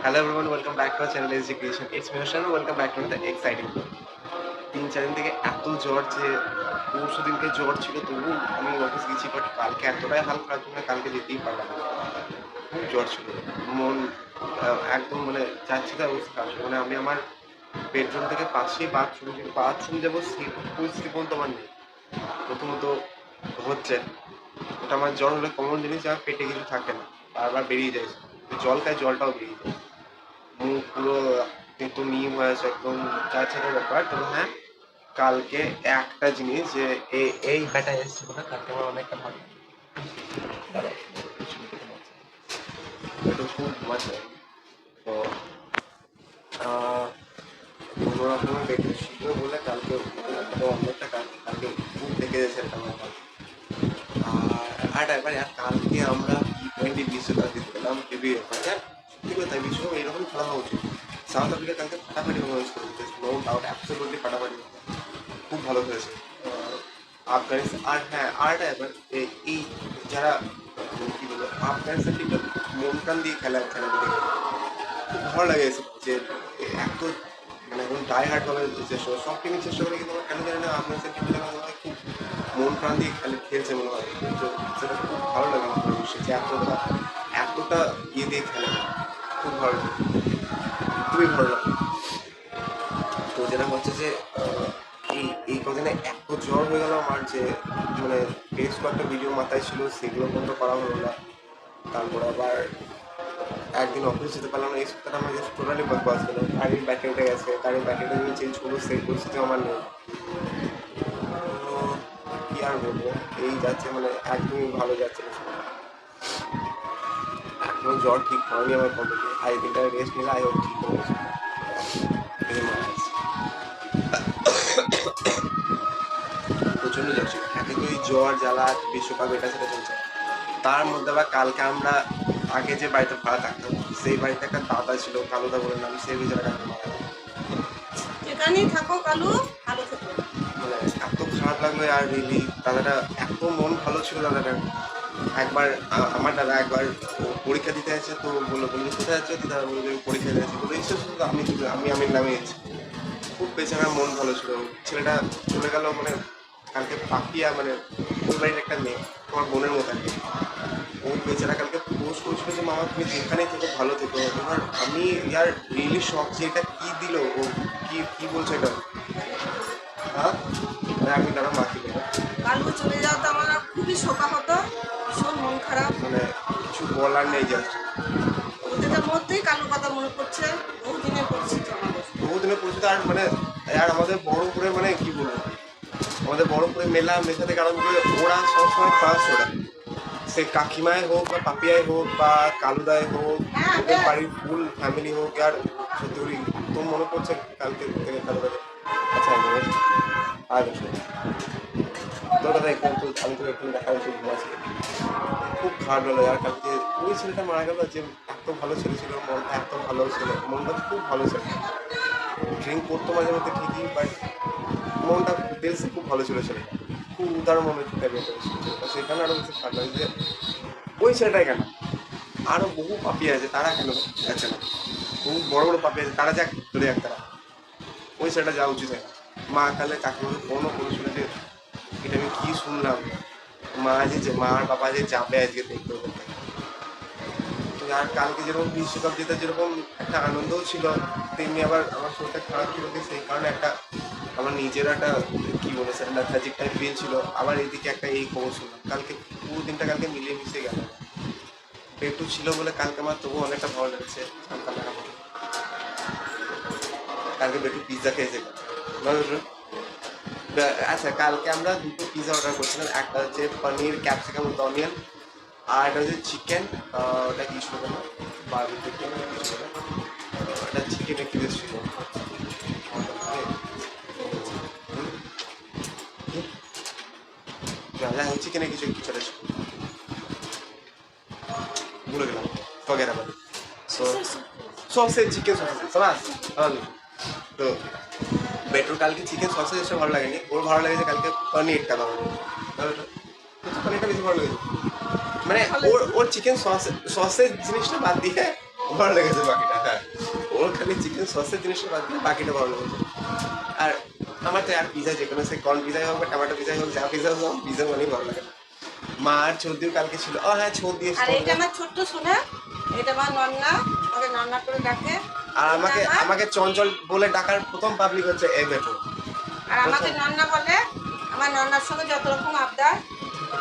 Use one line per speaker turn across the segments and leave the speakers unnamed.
To our channel SG Creation. It's me Oshan, welcome back to the exciting vlog. তিন চার দিন থেকে এত জ্বর যে পরশু দিনকে জ্বর ছিল তবু আমি অফিস গেছি বাট কালকে এতটাই হাল খারাপ ছিল কালকে যেতেই পারলাম না খুব জ্বর ছিল মন একদম মানে যাচ্ছে তার অবস্থা খারাপ। মানে আমি আমার বেডরুম থেকে পাশেই বাথরুম বাথরুম যাব সেই পরিস্থিতি পর্যন্ত আমার নেই প্রথমত হচ্ছে ওটা আমার জ্বর হলে কমন জিনিস আমার পেটে কিছু থাকে না বারবার বেরিয়ে যায় জল খায় জলটাও বেরিয়ে যায় মুখ কিন্তু নিম হয়ে আছে একদম চার ছাড়ার ব্যাপার। তবে হ্যাঁ কালকে একটা জিনিস যে এই এই ব্যাটা এসছে বলে কালকে আমার অনেকটা ভালো একটু কোনো রকমের বলে কালকে তো অনেকটা কালকে খুব দেখে যাচ্ছে একটা ব্যাপার আর কালকে আমরা টি টোয়েন্টি বিশ্বকাপ জিতে গেলাম টিভি হ্যাঁ ঠিক আছে তাই বিশ্বকাপ এইরকম খেলা হওয়া উচিত। সাউথ আফ্রিকা কালকে ফাটাফাটি পারফরমেন্স করে দিতেছে নো ডাউট অ্যাবসলিউটলি ফাটাফাটি। খুব ভালো খেলেছে। আফগানিস্তান, আর হ্যাঁ আর একটা ব্যাপার, এই- যারা, কি বলব, আফগানিস্তান টিমটা মন প্রাণ দিয়ে খেলা খেলা খুব ভালো লাগে যে এত মানে একদম ডাই হার্ট ভাবে চেষ্টা করে, সব টিমই চেষ্টা করে, কিন্তু আমার কেন জানি না আফগানিস্তান টিমটা মনে হয় খুব মন প্রাণ দিয়ে খেলে, খেলছে মনে হয়। সেটা খুব ভালো লাগে আমার যে এতটা এতটা ইয়ে দিয়ে খেলে। খুব ভালো খুবই ভালো লাগে তো যেটা হচ্ছে যে, এই এই কদিনে এত জ্বর হয়ে গেল আমার যে মানে বেশ কয়েকটা ভিডিও মাথায় ছিল, সেগুলো বন্ধ করা হলো না। তারপর আবার একদিন অফিস যেতে পারলাম না, এই সপ্তাহটা আমার জাস্ট টোটালি বকবাস গেল গাড়ির ব্যাটারি উঠে গেছে গাড়ির ব্যাটারিটা নিয়ে চেঞ্জ করব সেই পরিস্থিতি আমার নেই। কি আর বলব, এই যাচ্ছে মানে একদমই ভালো যাচ্ছে না। এখনও জ্বর ঠিক হয়নি আমার কমপ্লিট আই দিনটা রেস্ট নিলে আই হোক ঠিক হয়ে গেছে। এই। প্রচণ্ড জ্বর ছিল একে তো এই জ্বর জ্বালা বিশ্বকাপ এটা সেটা চলছে। তার মধ্যে আবার কালকে আমরা আগে যে বাড়িতে ভাড়া থাকতাম সেই বাড়িতে একটা দাদা ছিল কালুদা বলে নাম সেই বিচারে কালকে মারা।
যেখানেই থাকো কালু ভালো থেকো।
মানে এত খারাপ লাগল আর রিলি দাদাটা এত মন ভালো ছিল দাদাটা একবার আমার দাদা একবার পরীক্ষা দিতে আছে তো বলল বলল কোথায় যাচ্ছে? তো দাদা বলল পরীক্ষা দিতে আছে বলল ঈশ্বর শুধু আমি আমি আমি নামে গেছি। খুব বেচারা মন ভালো ছিল। ছেলেটা চলে গেল মানে কালকে পাপিয়া মানে ওই বাড়ির একটা মেয়ে, আমার বোনের মতো আর। ও বেচারা কালকে পোস্ট করছিল যে মামা তুমি যেখানে থেকো, ভালো থেকো। এবার আমি ইয়ার রিয়েলি শখ যে, এটা কি দিল ও? কি কি বলছে এটা? হ্যাঁ? মানে আমি দাঁড়া দেবো
কালু চলে যাও তো আমার খুবই শোকা হতো। খারাপ।
মানে কিছু বলার নেই জাস্ট
ওদের মধ্যেই কালু কথা মনে পড়ছে বহুদিনের পরিচিত
বহুদিনের পরিচিত আর মানে আর আমাদের বড়পুরে মানে কি বলব? আমাদের বড়পুরে মেলা মেশা থেকে আরম্ভ করে ওরা সবসময় ফার্স্ট ওরা সে কাকিমায় হোক বা পাপিয়ায় হোক বা কালুদায় হোক
হ্যাঁ,
ওদের
হ্যাঁ।
বাড়ির ফুল ফ্যামিলি হোক আর সত্যি তো মনে পড়ছে কালকে থেকে কালুদাকে আচ্ছা আর বছর তোর কথা একটু একটু আমি তো একটু দেখা যাচ্ছে ঘুমাচ্ছি খুব খারাপ হলো আর কালকে ওই ছেলেটা মারা গেল যে এত ভালো ছেলে ছিল, মনটা এত ভালো ছিল, মনটা খুব ভালো ছিল। ড্রিঙ্ক করতো মাঝে মধ্যে ঠিকই বাট মনটা দিলসে খুব ভালো ছিল ছেলেটা খুব উদার মনে সেখানে আরও বেশি খারাপ লাগে যে ওই ছেলেটাই কেন? আরও বহু পাপি আছে, তারা কেন যাচ্ছে না? বহু বড় বড় পাপি আছে, তারা যাক চলে যাক তারা। ওই ছেলেটা যাওয়া উচিত হয়। মা কালে কাকিমাকে ফোনও করেছিল যে এটা আমি কি শুনলাম? মা যে মা আর বাবা যে যাবে আজকে দেখতে আর কালকে যেরকম বিশ্বকাপ জেতা যেরকম একটা আনন্দও ছিল তেমনি আবার আমার শরীরটা খারাপ ছিল সেই কারণে একটা আমার নিজের একটা কি বলে সেটা লেথার্জিক টাইপ ফিল ছিল। আবার এদিকে একটা এই খবর শুনলাম। কালকে পুরো দিনটা কালকে মিলিয়ে মিশে গেল। পেটু ছিল বলে কালকে আমার তবু অনেকটা ভালো লাগছে। কালকে বেটু পিৎজা খেয়েছে। না, আচ্ছা কালকে আমরা দুটো পিৎজা অর্ডার করছিলাম। একটা হচ্ছে পনির ক্যাপসিকাম উইথ অনিয়ন আর একটা হচ্ছে চিকেন ওটা কি ছিল না বারবি চিকেন ওটা চিকেনে বেশ ছিল। রাজা চিকেনে কিছু কিছু একটা ছিল। ভুলে গেলাম। ফগেরা সো সসেজ চিকেন সসেজ ভালো। তো বেটুর কালকে চিকেন সসেজ এসে ভালো লাগেনি। ওর ভালো লেগেছে কালকে পনিরটা ভালো লেগেছে পনিরটা বেশি ভালো লেগেছে। মানে ওর ওর চিকেন সস সসেজ জিনিসটা বাদ দিয়ে ভালো লেগেছে বাকিটা হ্যাঁ। ওর খালি চিকেন সসের জিনিসটা বাদ দিয়ে বাকিটা ভালো লেগেছে। আর আমার তো আর পিজা যে কোনো সে কর্ন পিজাই হোক বা টমেটো পিজাই হোক যা পিজা হোক পিজা মানেই ভালো লাগে মা আর ছর্দিও কালকে ছিল। ও হ্যাঁ ছর্দি
আর এটা আমার ছোট্ট সোনা। এটা আমার নন্না। আমাকে নন্না করে ডাকে।
আর আমাকে আমাকে চঞ্চল বলে ডাকার প্রথম পাবলিক হচ্ছে এ বেটো
আর আমাকে নন্না বলে আমার নন্নার সঙ্গে যত রকম আবদার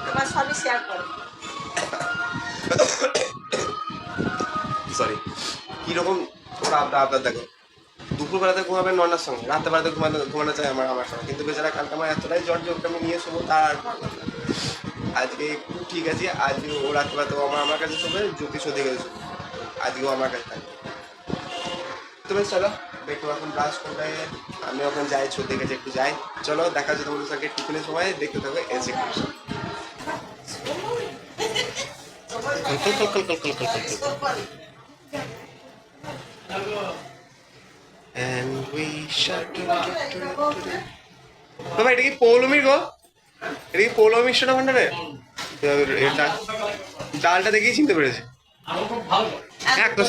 আমার সবই শেয়ার করে।
সরি কীরকম ওরা আবদার আবদার দেখো? দুপুরবেলাতে ঘুমাবে নন্নার সঙ্গে রাত্রেবেলাতে ঘুমাতে ঘুমানো চায় আমার আমার সঙ্গে। কিন্তু বেচারা কালকে আমার এতটাই জ্বর যে ওকে আমি নিয়ে শোবো তার আর লাগে না। আজকে একটু ঠিক আছে আজকে ও রাত্রেবেলাতেও আমার আমার কাছে শোবে জ্যোতি সত্যি গেছে আজকেও আমার কাছে থাকবে। তো বেশ চলো একটু এখন ব্রাশ করবে আমি এখন যাই ছোট কাছে একটু যাই। চলো দেখা যাচ্ছে তোমাদের সঙ্গে টিফিনের সময়। দেখতে থাকবে এসে কৃষ্ণ And we shut বাবা এটা কি পৌলমির গো? এটা কি পৌলমির সোনা ভান্ডারে? এটা ডালটা দেখেই চিনতে পেরেছি। এক তো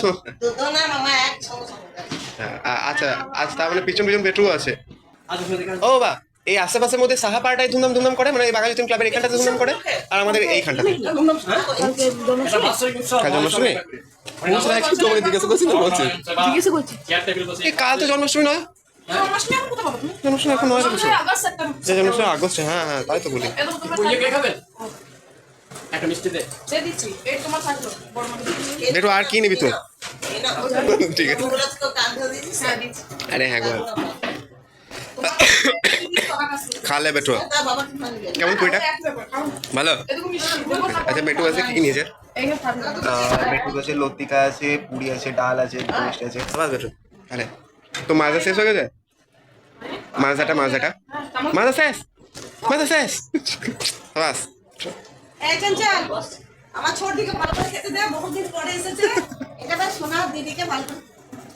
হ্যাঁ, আ- আচ্ছা আচ্ছা তার মানে পিছন পিছন বেটু আছে। ও বা এই আশেপাশের মধ্যে সাহা পাড়াটাই ধুমধাম ধুমধাম করে? মানে এই বাঘাযতীন ক্লাবের এখানটাতে ধুমধাম করে? আর আমাদের এইখানটাতে? কাল জন্মাষ্টমী? পৌঁছে রাখি তোমার জিজ্ঞাসা করছি না বলছি। এই কাল তো জন্মাষ্টমী নয়?
জন্মাষ্টমী এখন
জন্মাষ্টমী নয়
জন্মাষ্টমী আগস্ট
জন্মাষ্টমী হ্যাঁ হ্যাঁ তাই তো বলি।
একটা মিষ্টি দে।
সে দিচ্ছি এই তোমার থাকল বড় মাকে দিচ্ছি।
বেটু আর কি নিবি তুই? ঠিক আছে। আরে হ্যাঁ গো। খালে বেটু কেমন কুইটা। ভালো। আচ্ছা বেটু আছে কি কি নিয়েছে। বেটু আছে লতিকা আছে পুরি আছে ডাল আছে মিষ্টি আছে। বাস বেটু আরে তো মাজা শেষ হয়ে গেছে? মাজাটা মাজাটা? মাজা শেষ মাজা শেষ বাস।
আমার ছোটদিকে ভালো করে খেতে দে বহুত দিন পরে এসেছে।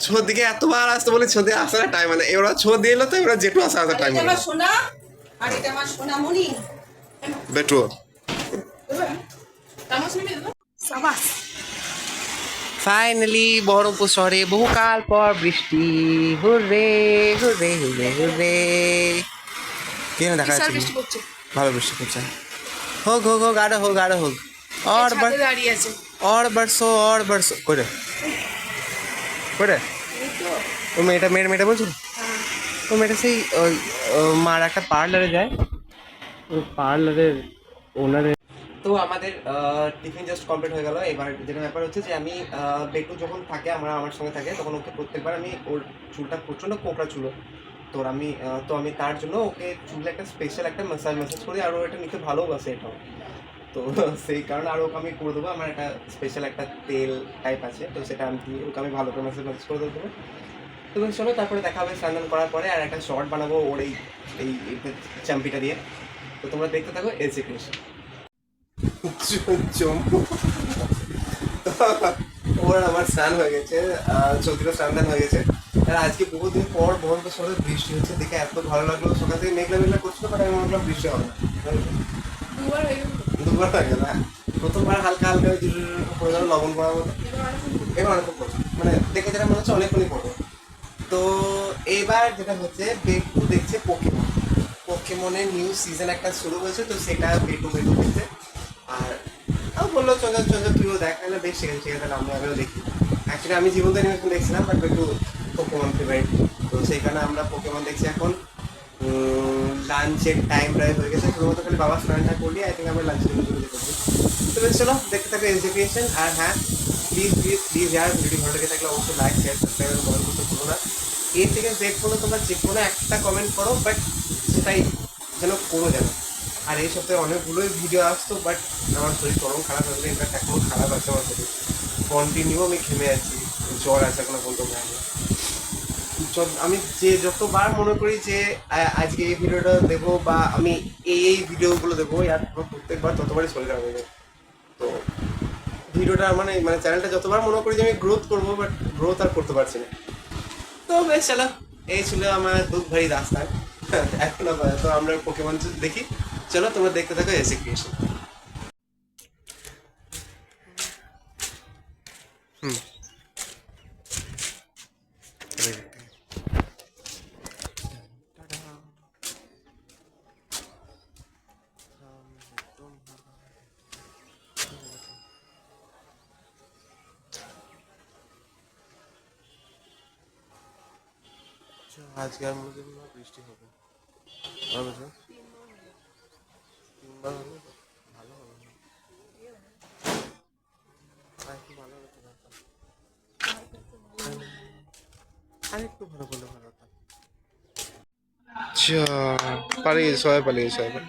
ছোদিকে এতবার আসতে বলি ছোদি আসার টাইম মানে এবার ছোদি এলো তো এবার জেঠু আসা আসার টাইম
সোনা আর এটা আমার
সোনা মনি বেটু
ফাইনালি বহরমপুর শহরে বহুকাল পর বৃষ্টি। Hurray hurray hurray hurray. কেন দেখা যাচ্ছে ভালো বৃষ্টি পড়ছে। হোক হোক হোক আরও হোক আরও হোক। আর
দাঁড়িয়ে আছে।
और बरसो और बरसो করে করে ও মেয়েটা মেয়ের মেয়েটা বলছো ও মেয়েটা সেই ওই ও মার একটা পার্লারে যায় ওই পার্লারের ওনারের
তো আমাদের টিফিন জাস্ট কমপ্লিট হয়ে গেল এবার যেটা ব্যাপার হচ্ছে যে আমি আহ, বেটু যখন থাকে আমরা আমার সঙ্গে থাকে তখন ওকে প্রত্যেকবার আমি ওর চুলটা প্রচণ্ড কোঁকড়া চুলো তো ওর আমি আহ, তো আমি তার জন্য ওকে চুলে একটা স্পেশাল একটা ম্যাসাজ ম্যাসাজ করি আর ও এটা নিতে ভালোবাসে এটাও তো সেই কারণে আর ওকে আমি করে দেবো। আমার একটা স্পেশাল একটা তেল টাইপ আছে, তো সেটা আমি ওকে আমি ভালো করে ম্যাসাজ ম্যাসাজ করে দেবো। তো চলো, তারপরে দেখা হবে স্নান করার পরে, আর একটা শর্ট বানাবো ওর এই এই চাম্পিটা দিয়ে। তো তোমরা দেখতে থাকো এসে ক্রিয়েশন ওর আমার স্নান হয়ে গেছে চৌধুরী স্নান টান হয়ে গেছে। আর আজকে বহুদিন পর বহন্ত শহরে বৃষ্টি হচ্ছে, দেখে এত ভালো লাগল। সকাল থেকে মেঘলা মেঘলা করছিল বাট আমি ভাবলাম বৃষ্টি হবে না। প্রথমবার হালকা হালকা লবণ এবার অনেক মানে দেখে যেটা মনে হচ্ছে অনেকক্ষণই তো এবার যেটা হচ্ছে দেখছে পোকেমন নিউ সিজন একটা হয়েছে, তো সেটা আর ও বলল, চঞ্চল চঞ্চল তুইও দেখ না বেশ, ঠিক আছে আমরা আমিও দেখি। অ্যাকচুয়ালি আমি জীবন অ্যানিমেশন দেখছিলাম বাট বেটু পোকেমন ফেভারিট তো কারণে আমরা পোকেমন দেখছি এখন। লাঞ্চের টাইম প্রায় হয়ে গেছে। শুধুমাত্র খালি বাবা স্নানটা করলি আই থিঙ্ক আমরা লাঞ্চের জন্য যেতে তো বেশ, চলো, দেখতে থাকো এডুকেশন আর হ্যাঁ প্লিজ প্লিজ প্লিজ ইয়ার ভিডিও ভালো লেগে থাকলে অবশ্যই লাইক শেয়ার সাবস্ক্রাইব এবং করতে ভুলো না। এই থেকে ব্রেক করলে তোমরা যে কোনো একটা কমেন্ট করো বাট সেটাই যেন করো যেন আর এই সপ্তাহে অনেকগুলোই ভিডিও আসতো বাট আমার শরীর চরম খারাপ হয়ে গেলো ইনফ্যাক্ট এখনও খারাপ আছে আমার শরীর। কন্টিনিউ আমি ঘেমে আছি, জ্বর আছে এখনও হয়নি যত- আমি যে যতবার মনে করি যে আজকে এই ভিডিওটা দেবো বা আমি এই এই ভিডিওগুলো দেবো আর প্রত্যেকবার ততবারই হয়ে যায় তো ভিডিওটা মানে মানে চ্যানেলটা যতবার মনে করি যে আমি গ্রোথ করব বাট গ্রোথ আর করতে পারছি না। তো বেশ, চলো। এই ছিল আমার দুঃখ ভারী রাস্তা এখন তো আমরা পোকেমন দেখি। চলো, তোমরা দেখতে থাকো এসে ক্রিয়েশন আজকে আর মনে হয় বৃষ্টি হবে। আর বলছো তিনবার হলে ভালো হবে না। একটু ভালো হতো আর একটু ভালো করলে ভালো হতো। আচ্ছা পালিয়ে সবাই পালিয়ে সবাই।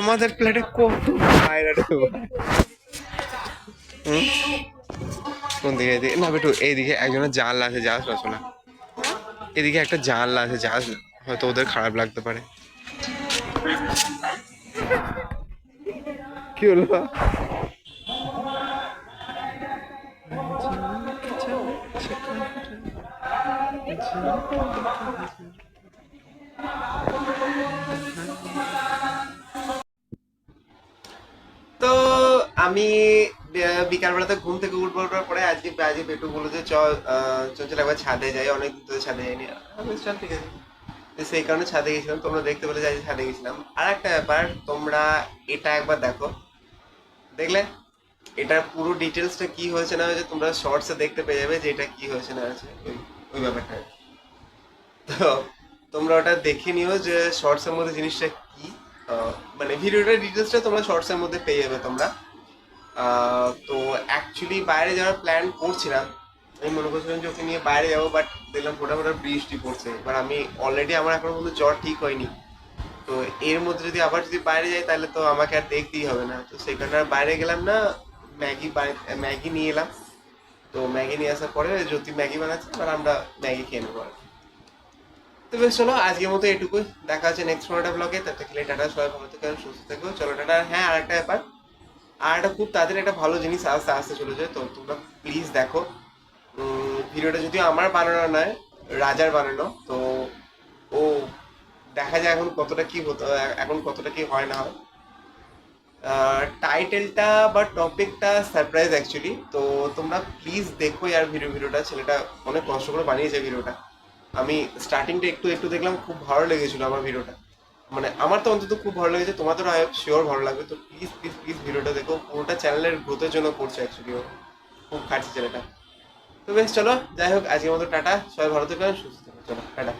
আমাদের প্লেটে কত কোন দিকে এদিকে না বেটু এইদিকে একজনের জানলা আছে যাস না এদিকে একটা জানলা আছে না হয়তো ওদের খারাপ লাগতে পারে। কি হলো? তো আমি বিকালবেলাতে ঘুম থেকে উঠবার পরে আজকে আজকে বেটু বলল যে আহ, চল চল একবার ছাদে যাই। অনেক দিন ধরে ছাদে যাইনি। আমি চল ঠিক আছে। তো সেই কারণে ছাদে গেছিলাম, তোমরা দেখতে পেলে যে আজকে ছাদে গেছিলাম। আর একটা ব্যাপার, তোমরা এটা একবার দেখো। দেখলে? এটার পুরো ডিটেলসটা কি হয়েছে না হয়েছে তোমরা শর্টসে দেখতে পেয়ে যাবে যে এটা কি হয়েছে না হয়েছে, ওই- ব্যাপারটা তো, তোমরা ওটা দেখে নিও যে শর্টসের মধ্যে জিনিসটা কি। মানে ভিডিওটার ডিটেলসটা তোমরা শর্টসের মধ্যে পেয়ে যাবে তোমরা। তো অ্যাকচুয়ালি বাইরে যাওয়ার প্ল্যান করছিলাম আমি মনে করছিলাম যে ওকে নিয়ে বাইরে যাব বাট দেখলাম ফোটা ফোটা বৃষ্টি পড়ছে। এবার আমি অলরেডি আমার এখনও পর্যন্ত জ্বর ঠিক হয়নি। তো এর মধ্যে যদি আবার যদি বাইরে যাই, তাহলে তো আমাকে আর দেখতেই হবে না। তো সেই কারণে আর বাইরে গেলাম না, ম্যাগি ম্যাগি নিয়ে এলাম। তো ম্যাগি নিয়ে আসার পরে জ্যোতি ম্যাগি বানাচ্ছে, এবার আমরা ম্যাগি খেয়ে নেব আর তো বেশ, চলো আজকের মতো এটুকুই। দেখা হচ্ছে নেক্সট একটা ব্লগে তার থেকে টাটা, সবাই ভালো থেকো, সুস্থ থেকো। চলো টাটা। হ্যাঁ আর একটা ব্যাপার। আর একটা খুব তাড়াতাড়ি একটা ভালো জিনিস আসতে আসতে যায়। তো তোমরা প্লিজ দেখো। ভিডিওটা যদিও আমার বানানো নয়, রাজার বানানো, তো ও দেখা যায় এখন কতটা কি হতো, এখন কতটা কি হয় না হয়। টাইটেলটা বা টপিকটা সারপ্রাইজ অ্যাকচুয়ালি তো তোমরা প্লিজ দেখো আর ভিডিও ভিডিওটা ছেলেটা অনেক কষ্ট করে বানিয়েছে ভিডিওটা আমি স্টার্টিংটা একটু একটু দেখলাম, খুব ভালো লেগেছিল আমার ভিডিওটা মানে আমার তো অন্তত খুব ভালো লেগেছে তোমাদের আই শিওর ভালো লাগবে। তো প্লিজ প্লিজ প্লিজ ভিডিওটা দেখো। পুরোটা চ্যানেলের গ্রোথের জন্য করছে অ্যাকচুয়ালি ও। খুব খাটছে ছেলেটা। তো বেশ, চলো, যাই হোক, আজকের মতো টাটা, সবাই ভালো থাকবেন সুস্থ থাকবেন চলো, টাটা।